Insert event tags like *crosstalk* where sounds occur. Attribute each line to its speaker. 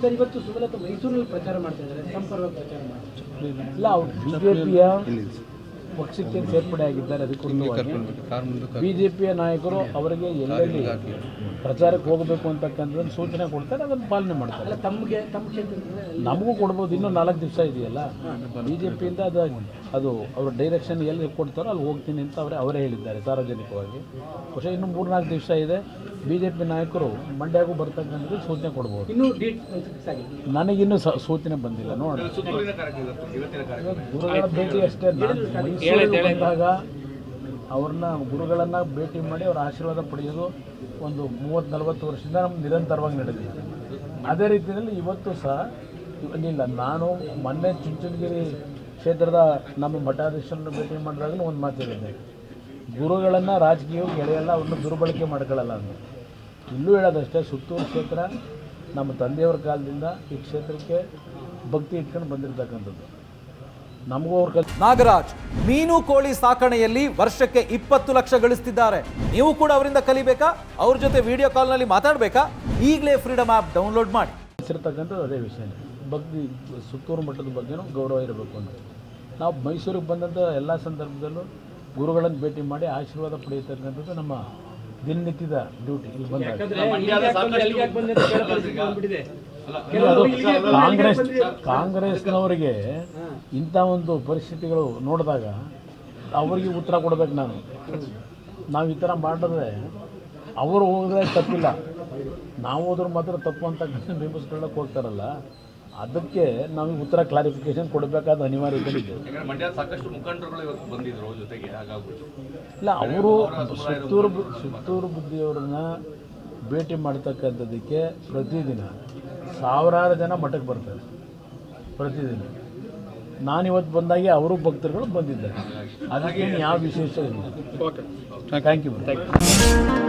Speaker 1: Sir ಇವತ್ತು ಸುಮಲತಾ ಮೈಸೂರಿನಲ್ಲಿ ಪ್ರಚಾರ ಮಾಡ್ತಾ ಇದ್ದಾರೆ. ತಮ್ಮ ಪ್ರಚಾರ ಮಾಡ್ತಾರೆ
Speaker 2: ಇಲ್ಲ ಅವ್ರು ಬಿ ಜೆ ಪಿಯ ಪಕ್ಷಕ್ಕೆ ಸೇರ್ಪಡೆ ಆಗಿದ್ದಾರೆ ಅದಕ್ಕೆ ಬಿ ಜೆ ಪಿಯ ನಾಯಕರು ಅವರಿಗೆ ಎಲ್ಲೆಲ್ಲಿ ಪ್ರಚಾರಕ್ಕೆ ಹೋಗಬೇಕು ಅಂತಕ್ಕಂಥದ್ದು ಸೂಚನೆ ಕೊಡ್ತಾರೆ ಅದನ್ನು ಪಾಲನೆ ಮಾಡ್ತಾರೆ.
Speaker 1: ಅಲ್ಲ ತಮಗೆ ತಮ್ಮ ಕ್ಷೇತ್ರದಲ್ಲಿ
Speaker 2: ನಮಗೂ ಕೊಡ್ಬೋದು ಇನ್ನೂ ನಾಲ್ಕು ದಿವಸ ಇದೆಯಲ್ಲ? ಬಿ ಜೆ ಪಿಯಿಂದ ಅದು ಅದು ಅವ್ರ ಡೈರೆಕ್ಷನ್ ಎಲ್ಲಿ ಕೊಡ್ತಾರೋ ಅಲ್ಲಿ ಹೋಗ್ತೀನಿ ಅಂತ ಅವರೇ ಅವರೇ ಹೇಳಿದ್ದಾರೆ ಸಾರ್ವಜನಿಕವಾಗಿ. ಬಹುಶಃ ಇನ್ನೂ ಮೂರು ನಾಲ್ಕು ದಿವಸ ಇದೆ. ಬಿ ಜೆ ಪಿ ನಾಯಕರು ಮಂಡ್ಯಗೂ ಬರ್ತಕ್ಕಂಥದ್ದು ಸೂಚನೆ ಕೊಡ್ಬೋದು.
Speaker 1: ಇನ್ನೂ ಡೇಟ್ ಫಿಕ್ಸ್ ಆಗಿದೆ.
Speaker 2: ನನಗಿನ್ನೂ ಸ ಸೂಚನೆ ಬಂದಿಲ್ಲ ನೋಡಿ. ಗುರುಗಳ ಭೇಟಿ ಅಷ್ಟೇ. ನಾನು ಮೈಸೂರಿಗೆ ಬಂದಾಗ ಅವ್ರನ್ನ ಗುರುಗಳನ್ನು ಭೇಟಿ ಮಾಡಿ ಅವ್ರ ಆಶೀರ್ವಾದ ಪಡೆಯೋದು ಒಂದು ಮೂವತ್ತು ನಲವತ್ತು ವರ್ಷದಿಂದ ನಮ್ಗೆ ನಿರಂತರವಾಗಿ ನಡೆದಿದೆ. ಅದೇ ರೀತಿಯಲ್ಲಿ ಇವತ್ತು ಸಹ ಇಲ್ಲ ನಾನು ಮೊನ್ನೆ ಚುಂಚನಗಿರಿ ಕ್ಷೇತ್ರದ ನಮ್ಮ ಮಠಾಧೀಶರನ್ನು ಭೇಟಿ ಮಾಡಿದಾಗಲೂ ಒಂದು ಮಾತು ಹೇಳಿದ್ದೆ ಗುರುಗಳನ್ನು ರಾಜಕೀಯವಾಗಿ ಎಳೆಯಲ್ಲ ಅವ್ರನ್ನ ದುರ್ಬಳಕೆ ಮಾಡ್ಕೊಳ್ಳಲ್ಲ ಅಂತ ಇಲ್ಲೂ ಹೇಳೋದಷ್ಟೇ ಸುತ್ತೂರು ಕ್ಷೇತ್ರ ನಮ್ಮ ತಂದೆಯವ್ರ ಕಾಲದಿಂದ ಈ ಕ್ಷೇತ್ರಕ್ಕೆ ಭಕ್ತಿ ಇಟ್ಕೊಂಡು ಬಂದಿರತಕ್ಕಂಥದ್ದು. ನಮಗೂ ಅವ್ರ ಕಲ್
Speaker 3: ನಾಗರಾಜ್ ಮೀನು ಕೋಳಿ ಸಾಕಣೆಯಲ್ಲಿ ವರ್ಷಕ್ಕೆ ಇಪ್ಪತ್ತು ಲಕ್ಷ ಗಳಿಸ್ತಿದ್ದಾರೆ. ನೀವು ಕೂಡ ಅವರಿಂದ ಕಲಿಬೇಕಾ? ಅವ್ರ ಜೊತೆ ವಿಡಿಯೋ ಕಾಲ್ನಲ್ಲಿ ಮಾತಾಡಬೇಕಾ? ಈಗಲೇ ಫ್ರೀಡಮ್ ಆ್ಯಪ್ ಡೌನ್ಲೋಡ್ ಮಾಡಿ.
Speaker 2: ಹೆಸರಿರ್ತಕ್ಕಂಥದ್ದು ಅದೇ ವಿಷಯ. ಭಕ್ತಿ ಸುತ್ತೂರು ಮಟ್ಟದ ಬಗ್ಗೆನೂ ಗೌರವ ಇರಬೇಕು ಅಂತ. ನಾವು ಮೈಸೂರಿಗೆ ಬಂದಂಥ ಎಲ್ಲ ಸಂದರ್ಭದಲ್ಲೂ ಗುರುಗಳನ್ನು ಭೇಟಿ ಮಾಡಿ ಆಶೀರ್ವಾದ ಪಡೆಯತಕ್ಕಂಥದ್ದು ನಮ್ಮ ದಿನನಿತ್ಯದ ಡ್ಯೂಟಿ ಇಲ್ಲಿ ಬಂದಾಗ ಕಾಂಗ್ರೆಸ್ ಕಾಂಗ್ರೆಸ್ನವರಿಗೆ ಇಂಥ ಒಂದು ಪರಿಸ್ಥಿತಿಗಳು ನೋಡಿದಾಗ ಅವರಿಗೆ ಉತ್ತರ ಕೊಡ್ಬೇಕು ನಾನು. ನಾವು ಈ ಥರ ಮಾಡಿದ್ರೆ ಅವರು ಹೋದ್ರೆ ತಪ್ಪಿಲ್ಲ. ನಾವು ಹೋದ್ರೆ ಮಾತ್ರ ತಪ್ಪು ಅಂತ *laughs* ಬಿಂಬಿಸ್ಕೊಳ್ಳೋಕೆ ಹೋಗ್ತಾರಲ್ಲ. ಅದಕ್ಕೆ ನಾವು ಉತ್ತರ ಕ್ಲಾರಿಫಿಕೇಶನ್ ಕೊಡಬೇಕಾದ ಅನಿವಾರ್ಯತೆ ಇದೆ.
Speaker 4: ಸಾಕಷ್ಟು ಮುಖಂಡರುಗಳು ಇವತ್ತು ಬಂದಿದ್ರು ಜೊತೆಗೆ
Speaker 2: ಇಲ್ಲ ಅವರು ಸುತ್ತೂರು ಸುತ್ತೂರು ಬುದ್ಧಿಯವರನ್ನ ಭೇಟಿ ಮಾಡ್ತಕ್ಕಂಥದ್ದಕ್ಕೆ ಪ್ರತಿದಿನ ಸಾವಿರಾರು ಜನ ಮಠಕ್ಕೆ ಬರ್ತಾರೆ. ಪ್ರತಿದಿನ. ನಾನಿವತ್ತು ಬಂದಾಗೆ ಅವರು ಭಕ್ತರುಗಳು ಬಂದಿದ್ದಾರೆ. ಅದಕ್ಕೇನು ಯಾವ ವಿಶೇಷ ಇಲ್ಲ. Thank you thank you